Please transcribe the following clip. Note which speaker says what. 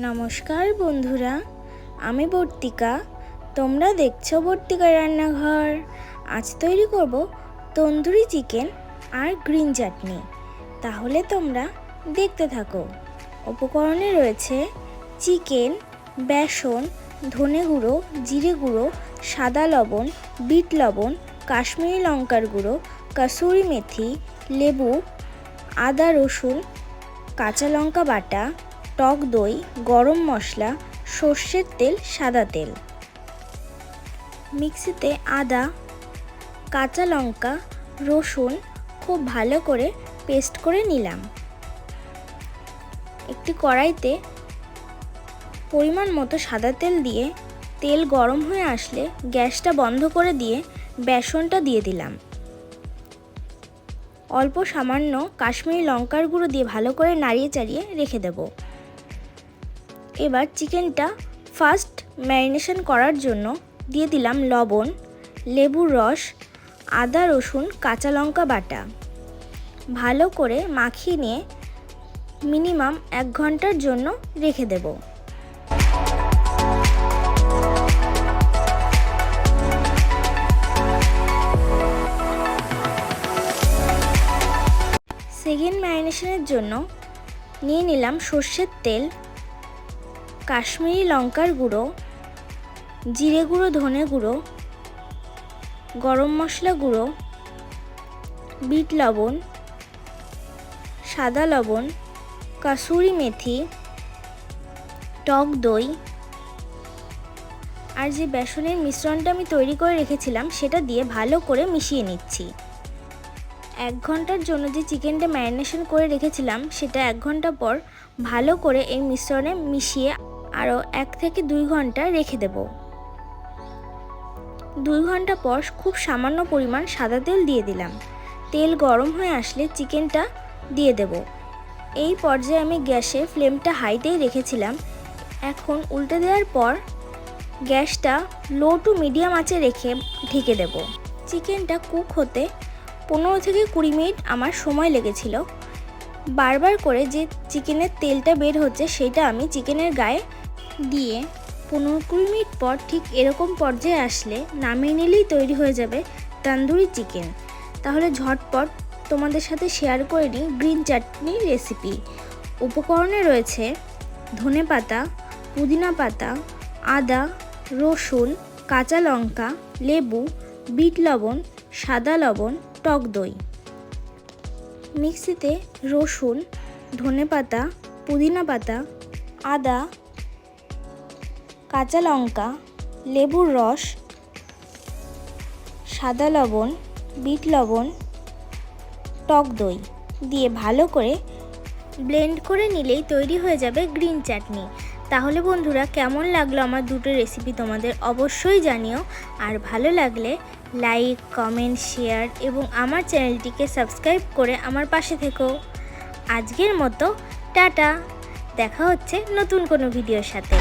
Speaker 1: নমস্কার বন্ধুরা, আমি বর্তিকা। তোমরা দেখছ বর্তিকা রান্নাঘর। আজ তৈরি করব তন্দুরি চিকেন আর গ্রিন চাটনি। তাহলে তোমরা দেখতে থাকো। উপকরণে রয়েছে চিকেন, বেসন, ধনে গুঁড়ো, জিরে গুঁড়ো, সাদা লবণ, বিট লবণ, কাশ্মীরি লঙ্কার গুঁড়ো, কাসুরি মেথি, লেবু, আদা রসুন, কাঁচা লঙ্কা বাটা টক দই, গরম মশলা, সর্ষের তেল, সাদা তেল। মিক্সিতে আদা, কাঁচা লঙ্কা, রসুন খুব ভালো করে পেস্ট করে নিলাম। একটি কড়াইতে পরিমাণ মতো সাদা তেল দিয়ে তেল গরম হয়ে আসলে গ্যাসটা বন্ধ করে দিয়ে বেসনটা দিয়ে দিলাম। অল্প সামান্য কাশ্মীরি লঙ্কার গুঁড়ো দিয়ে ভালো করে নাড়িয়ে চাড়িয়ে রেখে দেব। এবার চিকেনটা ফার্স্ট ম্যারিনেশন করার জন্য দিয়ে দিলাম লবণ, লেবুর রস, আদা, রসুন, কাঁচা লঙ্কা বাটা। ভালো করে মাখিয়ে নিয়ে মিনিমাম এক ঘণ্টার জন্য রেখে দেবো। সেকেন্ড ম্যারিনেশনের জন্য নিয়ে নিলাম সর্ষের তেল কাশ্মীরি লঙ্কার গুঁড়ো, জিরে গুঁড়ো, ধনে গুঁড়ো, গরম মশলা গুঁড়ো, বিট লবণ, সাদা লবণ, কাসুরি মেথি, টক দই আর যে বেসনের মিশ্রণটা আমি তৈরি করে রেখেছিলাম সেটা দিয়ে ভালো করে মিশিয়ে নিচ্ছি। এক ঘণ্টার জন্য যে চিকেনটা ম্যারিনেশন করে রেখেছিলাম সেটা এক ঘণ্টা পর ভালো করে এই মিশ্রণে মিশিয়ে আরও এক থেকে দুই ঘণ্টা রেখে দেব। দুই ঘণ্টা পর খুব সামান্য পরিমাণ সাদা তেল দিয়ে দিলাম। তেল গরম হয়ে আসলে চিকেনটা দিয়ে দেব। এই পর্যায়ে আমি গ্যাসে ফ্লেমটা হাইতেই রেখেছিলাম। এখন উল্টে দেওয়ার পর গ্যাসটা লো টু মিডিয়াম আঁচে রেখে ঢেকে দেব। চিকেনটা কুক হতে পনেরো থেকে কুড়ি মিনিট আমার সময় লেগেছিল। বারবার করে যে চিকেনের তেলটা বের হচ্ছে সেটা আমি চিকেনের গায়ে দিয়ে পনেরো কুড়ি মিনিট পর ঠিক এরকম পর্যায়ে আসলে নামিয়ে নিলেই তৈরি হয়ে যাবে তান্দুরি চিকেন। তাহলে ঝটপট তোমাদের সাথে শেয়ার করে নিই গ্রিন চাটনির রেসিপি উপকরণে রয়েছে ধনে পাতা, পুদিনা পাতা, আদা, রসুন, কাঁচা লঙ্কা, লেবু, বিট লবণ, সাদা লবণ, টক দই। মিক্সিতে রসুন, ধনে পাতা, পুদিনা পাতা, আদা কাঁচা লঙ্কা, লেবুর রস, সাদা লবণ, বিট লবণ, টক দই দিয়ে ভালো করে ব্লেন্ড করে নিলেই তৈরি হয়ে যাবে গ্রিন চাটনি। তাহলে বন্ধুরা, কেমন লাগল আমার দুটো রেসিপি তোমাদের অবশ্যই জানিও। আর ভালো লাগলে লাইক কমেন্ট শেয়ার এবং আমার চ্যানেলটিকে সাবস্ক্রাইব করে আমার পাশে থেকো। আজকের মতো, টাটা। দেখা হচ্ছে নতুন কোনো ভিডিওর সাথে।